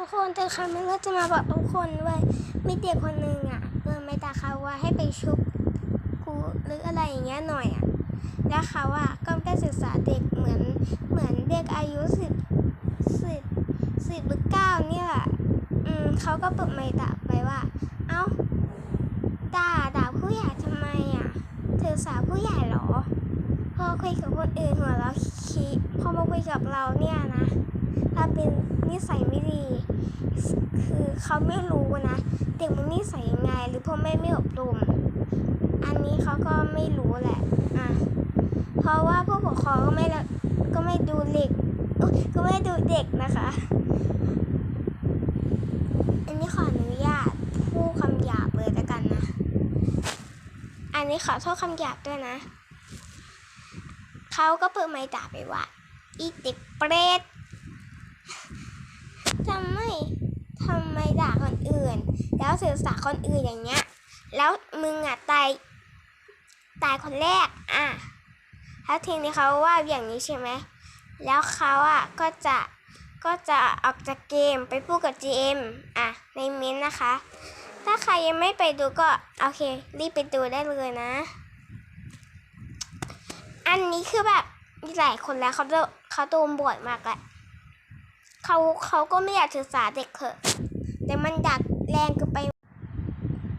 ทุกคนแต่ค่ะมันก็จะมาบอกทุกคนว่ามีเด็กคนหนึ่งอะเดินไปตาเขาว่าให้ไปชุบกูหรืออะไรอย่างเงี้ยหน่อยอะแล้วเขาอะก็ได้ศึกษาเด็กเหมือนเหมือนเด็กอายุสิบสิบสิบหรือเก้าเนี่ยแหละอืมเขาก็เปิดไมค์ด่าไปว่า เอ้าด่าด่าผู้ใหญ่ทำไมอะเธอสาวผู้ใหญ่หรอพอคุยกับคนอื่นหัวเราคิพอมาคุยกับเราเนี่ยนะถ้าเป็น นิสัยไม่ดี คือเขาไม่รู้นะ เด็กมันนิสัยยังไง หรือพ่อแม่ไม่อบรม อันนี้เขาก็ไม่รู้แหละอะเพราะว่าผู้ปกครองก็ไม่ก็ไม่ดูเด็กก็ไม่ดูเด็กนะคะ อันนี้ขออนุญาตพูดคำหยาบเลยแล้วกันนะ อันนี้ขอโทษคำหยาบด้วยนะ เขาก็เปิดไม้ด่าไปว่าอีเด็กเปรตำไมทำไมด่าคนอื่น แล้วสื่อสาคนอื่นอย่างเงี้ย แล้วมึงอะตายตายคนแรกอะแล้วทีนี้เขาว่าอย่างนี้ใช่ไหมแล้วเขาอะก็จะก็จะออกจากเกมไปพูดกับ GM อะในเม้นนะคะ ถ้าใครยังไม่ไปดูก็โอเค รีบไปดูได้เลยนะ อันนี้คือแบบมีหลายคนแล้วเขาเขาโดนบ่อยมากแหละ เขาเขาก็ไม่อยากศึกษาเด็กเถอะแต่มันดักแรงเกินไป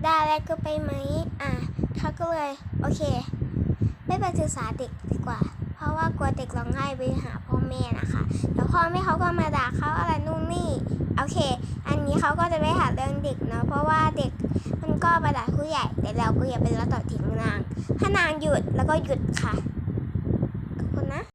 ด่าแรงเกินไปไหมอะเขาก็เลยโอเค ไม่ไปศึกษาเด็กดีกว่า เพราะว่ากลัวเด็กร้องไห้ไปหาพ่อแม่นะคะแล้วพ่อแม่เขาก็มาด่าเขาอะไรนู่นนี่โอเค อันนี้เขาก็จะไม่หาเรื่องเด็กเนาะเพราะว่าเด็กมันก็ไปด่าผู้ใหญ่แต่เราก็อย่าไปละต่อทิ้งนาง ถ้านางหยุดแล้วก็หยุดค่ะ